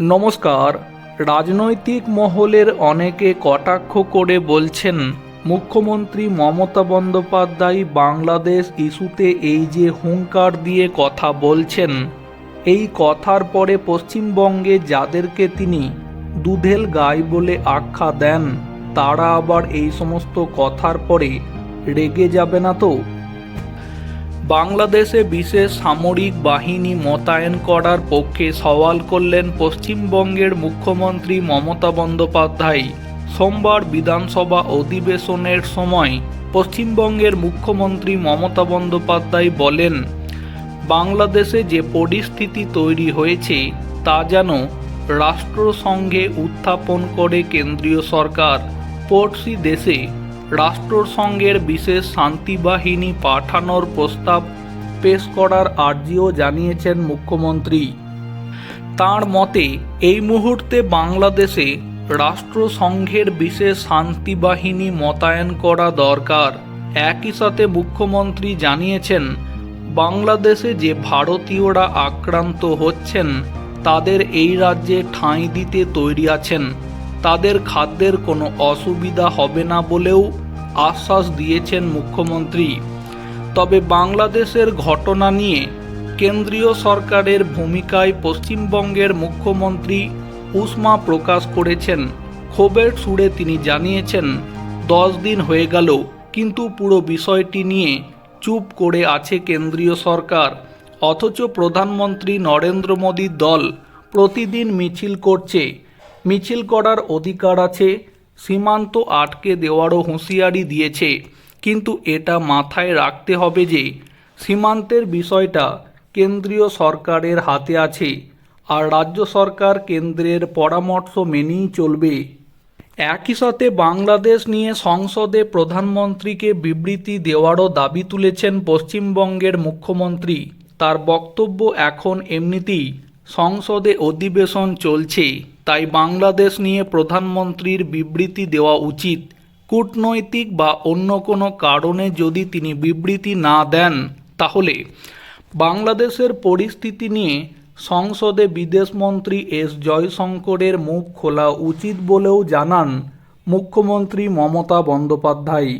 নমস্কার। রাজনৈতিক মহলের অনেকে কটাক্ষ করে বলছেন, মুখ্যমন্ত্রী মমতা বন্দ্যোপাধ্যায় বাংলাদেশ ইস্যুতে এই যে হুঙ্কার দিয়ে কথা বলছেন, এই কথার পরে পশ্চিমবঙ্গে যাদেরকে তিনি দুধেল গাই বলে আখ্যা দেন, তারা আবার এই সমস্ত কথার পরে রেগে যাবে না তো? বাংলাদেশে বিশেষ সামরিক বাহিনী মোতায়েন করার পক্ষে সওয়াল করলেন পশ্চিমবঙ্গের মুখ্যমন্ত্রী মমতা বন্দ্যোপাধ্যায়। সোমবার বিধানসভা অধিবেশনের সময় পশ্চিমবঙ্গের মুখ্যমন্ত্রী মমতা বন্দ্যোপাধ্যায় বলেন, বাংলাদেশে যে পরিস্থিতি তৈরি হয়েছে, তা যেন রাষ্ট্রসংঘে উত্থাপন করে কেন্দ্রীয় সরকার। পড়শি দেশে রাষ্ট্রসংঘের বিশেষ শান্তিবাহিনী পাঠানোর প্রস্তাব পেশ করার আর্জিও জানিয়েছেন মুখ্যমন্ত্রী। তার মতে, এই মুহূর্তে বাংলাদেশে রাষ্ট্রসংঘের বিশেষ শান্তিবাহিনী মোতায়েন করা দরকার। একই সাথে মুখ্যমন্ত্রী জানিয়েছেন, বাংলাদেশে যে ভারতীয়রা আক্রান্ত হচ্ছেন, তাদের এই রাজ্যে ঠাঁই দিতে তৈরি আছেন। তাদের খাদ্যের কোনো অসুবিধা হবে না বলেও আশ্বাস দিয়েছেন মুখ্যমন্ত্রী। তবে বাংলাদেশের ঘটনা নিয়ে কেন্দ্রীয় সরকারের ভূমিকায় পশ্চিমবঙ্গের মুখ্যমন্ত্রী উষ্মা প্রকাশ করেছেন। ক্ষোভের সুরে তিনি জানিয়েছেন, দশ দিন হয়ে গেল, কিন্তু পুরো বিষয়টি নিয়ে চুপ করে আছে কেন্দ্রীয় সরকার। অথচ প্রধানমন্ত্রী নরেন্দ্র মোদীর দল প্রতিদিন মিছিল করছে মিছিল করার অধিকার আছে, সীমান্ত আটকে দেওয়ারও হুঁশিয়ারি দিয়েছে। কিন্তু এটা মাথায় রাখতে হবে যে, সীমান্তের বিষয়টা কেন্দ্রীয় সরকারের হাতে আছে আর রাজ্য সরকার কেন্দ্রের পরামর্শ মেনেই চলবে। একই সাথে বাংলাদেশ নিয়ে সংসদে প্রধানমন্ত্রীকে বিবৃতি দেওয়ারও দাবি তুলেছেন পশ্চিমবঙ্গের মুখ্যমন্ত্রী। তার বক্তব্য এখন এমনিতেই সংসদে অধিবেশন চলছে। তাই বাংলাদেশ নিয়ে প্রধানমন্ত্রীর বিবৃতি দেওয়া উচিত। কূটনৈতিক বা অন্য কোনো কারণে যদি তিনি বিবৃতি না দেন, তাহলে বাংলাদেশের পরিস্থিতি নিয়ে সংসদে বিদেশমন্ত্রী এস জয়শঙ্করের মুখ খোলা উচিত বলেও জানান মুখ্যমন্ত্রী মমতা বন্দ্যোপাধ্যায়।